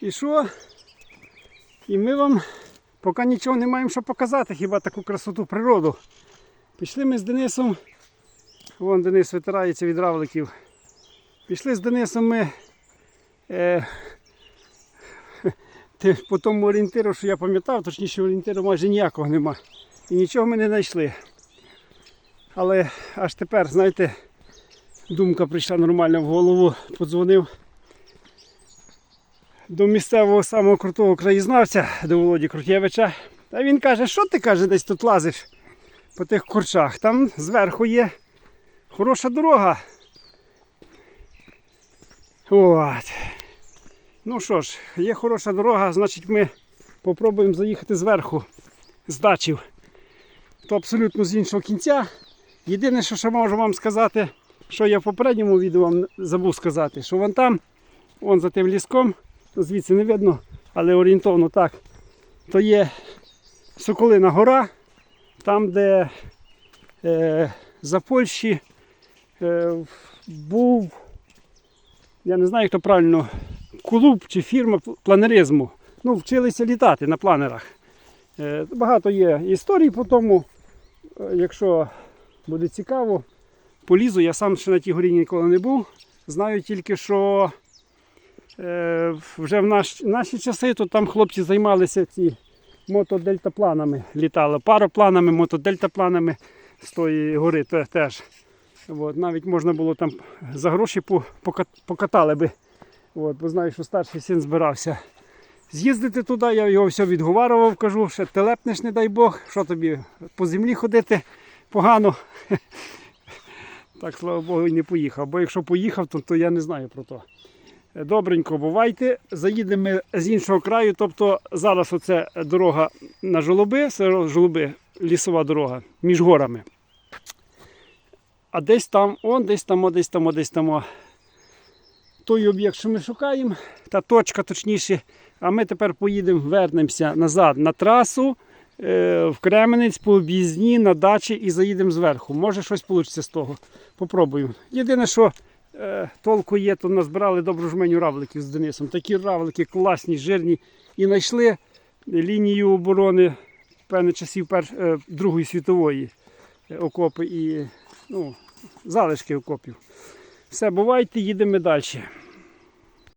І що? І ми вам поки нічого не маємо що показати, хіба таку красоту природу. Пішли ми з Денисом. Вон Денис витирається від равликів. Пішли з Денисом ми е, по тому орієнтиру, що я пам'ятав, точніше орієнтиру майже ніякого нема. І нічого ми не знайшли. Але аж тепер, знаєте, думка прийшла нормально в голову, подзвонив до місцевого самого крутого краєзнавця, до Володі Крутєвича. Та він каже, що ти каже, десь тут лазиш по тих курчах. Там зверху є хороша дорога. От. Ну що ж, є хороша дорога, значить ми попробуємо заїхати зверху з дачів. То абсолютно з іншого кінця. Єдине, що ще можу вам сказати, що я в попередньому відео вам забув сказати, що вон там, вон за тим ліском, звідси не видно, але орієнтовно так, то є Соколина гора, там, де е, за Польщі е, був, я не знаю, хто правильно, клуб чи фірма планеризму. Ну, вчилися літати на планерах. Е, багато є історій по тому. Е, Якщо буде цікаво, полізу. Я сам ще на тій горі ніколи не був. Знаю тільки, що вже в наш, наші часи то там хлопці займалися ці мотодельтапланами. Літали паропланами, мотодельтапланами з тої гори те- теж. От, навіть можна було там за гроші покатали би. От, бо знаю, що старший син збирався з'їздити туди, я його все відговарував, кажу, ще телепнеш, не дай Бог, що тобі по землі ходити погано. Так, слава Богу, і не поїхав. Бо якщо поїхав, то, то я не знаю про то. Добренько, бувайте. Заїдемо ми з іншого краю. Тобто зараз оце дорога на жолоби, це жолоби, лісова дорога між горами. А десь там, он, десь там, десь там, десь там. Той об'єкт, що ми шукаємо, та точка точніше. А ми тепер поїдемо, вернемося назад на трасу е, в Кременець по об'їзні на дачі і заїдемо зверху. Може щось вийде з того. Попробуємо. Єдине, що толку є, то назбирали добру жменю равликів з Денисом. Такі равлики класні, жирні. І знайшли лінію оборони певних часів пер, е, Другої світової е, окопи і ну, залишки окопів. Все, бувайте, їдемо далі.